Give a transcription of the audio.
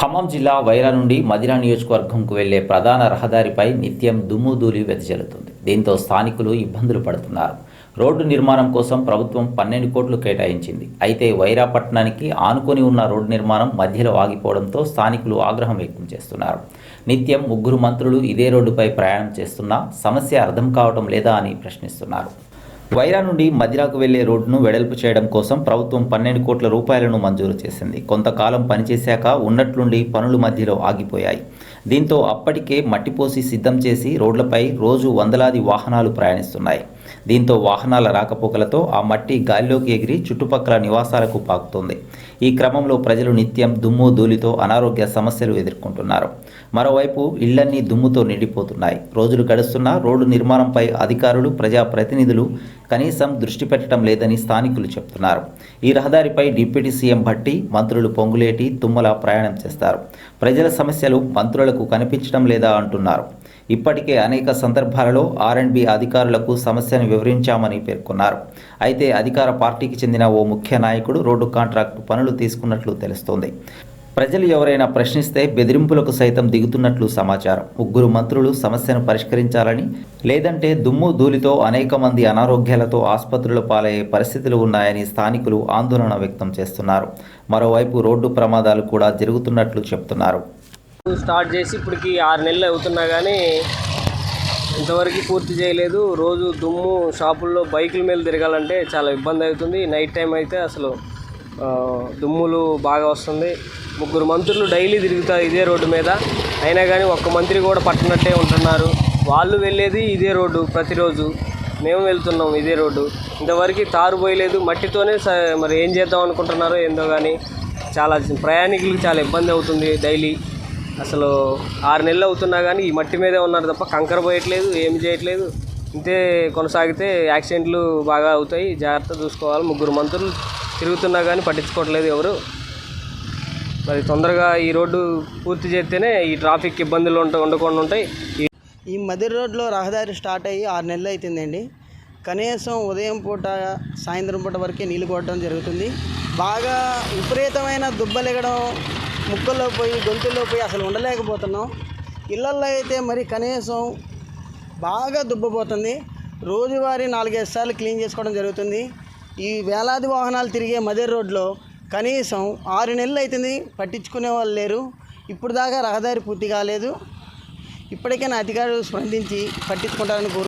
ఖమ్మం జిల్లా వైరా నుండి మదిరా నియోజకవర్గంకు వెళ్ళే ప్రధాన రహదారిపై నిత్యం దుమ్ము ధూళి వెదజల్లుతుంది. దీంతో స్థానికులు ఇబ్బందులు పడుతున్నారు. రోడ్డు నిర్మాణం కోసం ప్రభుత్వం పన్నెండు కోట్లు కేటాయించింది. అయితే వైరా పట్టణానికి ఆనుకొని ఉన్న రోడ్డు నిర్మాణం మధ్యలో ఆగిపోవడంతో స్థానికులు ఆగ్రహం వ్యక్తం చేస్తున్నారు. నిత్యం ముగ్గురు మంత్రులు ఇదే రోడ్డుపై ప్రయాణం చేస్తున్నా సమస్య అర్థం కావటం లేదా అని ప్రశ్నిస్తున్నారు. వైరా నుండి మదిరాకు వెళ్ళే రోడ్డును వెడల్పు చేయడం కోసం ప్రభుత్వం పన్నెండు కోట్ల రూపాయలను మంజూరు చేసింది. కొంతకాలం పనిచేశాక ఉన్నట్లుండి పనులు మధ్యలో ఆగిపోయాయి. దీంతో అప్పటికే మట్టిపోసి సిద్ధం చేసి రోడ్లపై రోజు వందలాది వాహనాలు ప్రయాణిస్తున్నాయి. దీంతో వాహనాల రాకపోకలతో ఆ మట్టి గాలిలోకి ఎగిరి చుట్టుపక్కల నివాసాలకు పాకుతోంది. ఈ క్రమంలో ప్రజలు నిత్యం దుమ్ము ధూళితో అనారోగ్య సమస్యలు ఎదుర్కొంటున్నారు. మరోవైపు ఇళ్ళన్నీ దుమ్ముతో నిండిపోతున్నాయి. రోజులు గడుస్తున్నా రోడ్డు నిర్మాణంపై అధికారులు ప్రజాప్రతినిధులు కనీసం దృష్టి పెట్టడం లేదని స్థానికులు చెప్తున్నారు. ఈ రహదారిపై డిప్యూటీ సీఎం భట్టి మంత్రులు పొంగులేటి తుమ్మల ప్రయాణం చేస్తారు. ప్రజల సమస్యలు మంత్రులకు కనిపించడం లేదా అంటున్నారు. ఇప్పటికే అనేక సందర్భాలలో ఆర్ఎండ్బి అధికారులకు సమస్యను వివరించామని పేర్కొన్నారు. అయితే అధికార పార్టీకి చెందిన ఓ ముఖ్య నాయకుడు రోడ్డు కాంట్రాక్టు పనులు తీసుకున్నట్లు తెలుస్తోంది. ప్రజలు ఎవరైనా ప్రశ్నిస్తే బెదిరింపులకు సైతం దిగుతున్నట్లు సమాచారం. ముగ్గురు మంత్రులు సమస్యను పరిష్కరించాలని లేదంటే దుమ్ము ధూళితో అనేక మంది అనారోగ్యాలతో ఆసుపత్రుల పాలయ్యే పరిస్థితులు ఉన్నాయని స్థానికులు ఆందోళన వ్యక్తం చేస్తున్నారు. మరోవైపు రోడ్డు ప్రమాదాలు కూడా జరుగుతున్నట్లు చెప్తున్నారు. స్టార్ట్ చేసి ఇప్పటికి ఆరు నెలలు అవుతున్నా కానీ ఇంతవరకు పూర్తి చేయలేదు. రోజు దుమ్ము షాపుల్లో బైకుల మీద తిరగాలంటే చాలా ఇబ్బంది అవుతుంది. నైట్ టైం అయితే అసలు దుమ్ములు బాగా వస్తుంది. ముగ్గురు మంత్రులు డైలీ తిరుగుతారు ఇదే రోడ్డు మీద. అయినా కానీ ఒక్క మంత్రి కూడా పట్టనట్టే ఉంటున్నారు. వాళ్ళు వెళ్ళేది ఇదే రోడ్డు ప్రతిరోజు. మేము వెళ్తున్నాం ఇదే రోడ్డు. ఇంతవరకు తారు పోయలేదు. మట్టితోనే మరి ఏం చేద్దాం అనుకుంటున్నారో ఏందో కానీ చాలా ప్రయాణికులకు చాలా ఇబ్బంది అవుతుంది డైలీ. అసలు ఆరు నెలలు అవుతున్నా కానీ ఈ మట్టి మీదే ఉన్నారు తప్ప కంకర పోయట్లేదు ఏమి చేయట్లేదు. ఇంతే కొనసాగితే యాక్సిడెంట్లు బాగా అవుతాయి. జాగ్రత్త చూసుకోవాలి. ముగ్గురు మంత్రులు తిరుగుతున్నా కానీ పట్టించుకోవట్లేదు ఎవరు. మరి తొందరగా ఈ రోడ్డు పూర్తి చేస్తేనే ఈ ట్రాఫిక్ ఇబ్బందులు ఉంట ఉండకుండా ఉంటాయి. ఈ ఈ మదిరి రోడ్లో రహదారి స్టార్ట్ అయ్యి ఆరు నెలలు అవుతుందండి కనీసం ఉదయం పూట సాయంత్రం పూట వరకే నీళ్ళు కొట్టడం జరుగుతుంది. బాగా విపరీతమైన దుబ్బలెగడం ముక్కల్లో పోయి గొంతుల్లో పోయి అసలు ఉండలేకపోతున్నాం. ఇళ్ళల్లో అయితే మరి కనీసం బాగా దుబ్బపోతుంది రోజువారీ నాలుగైదు సార్లు క్లీన్ చేసుకోవడం జరుగుతుంది. ఈ వేలాది వాహనాలు తిరిగే మదర్ రోడ్లో కనీసం ఆరు నెలలు అవుతుంది పట్టించుకునే వాళ్ళు లేరు. ఇప్పుడు దాకా రహదారి పూర్తి కాలేదు. ఇప్పటికైనా అధికారులు స్పందించి పట్టించుకుంటారని కోరు